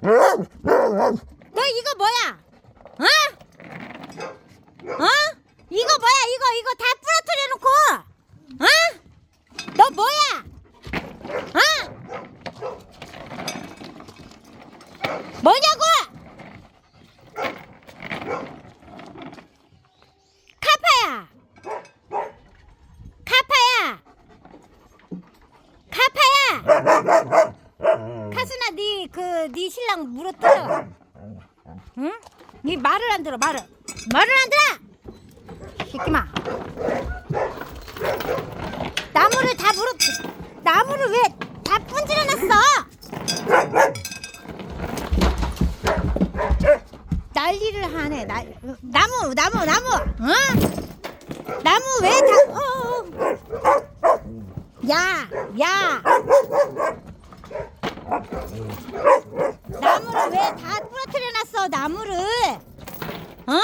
너 이거 뭐야? 어? 어? 이거 뭐야? 이거 이거 다 부러뜨려 놓고. 어? 너 뭐야? 어? 뭐냐고? 카파야. 카파야. 카파야. 카스나 네그네 신랑 물어뜯어. 응? 네 말을 안 들어 말을 말을 안 들어. 새끼마. 나무를 다 물어 나무를 왜 다 분질러놨어? 난리를 하네. 나, 나무 나무 나무. 어? 나무 왜 다? 어, 어. 야 야. 나무를 왜 다 부러뜨려놨어 나무를 어?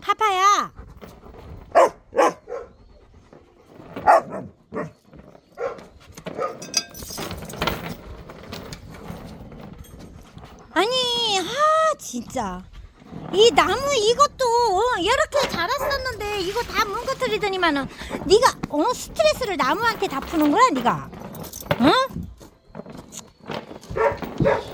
파파야 아니 아 진짜 이 나무 이것도 어, 이렇게 자랐었는데 이거 다 뭉거뜨리더니만은 네가 어 스트레스를 나무한테 다 푸는 거야 네가 응?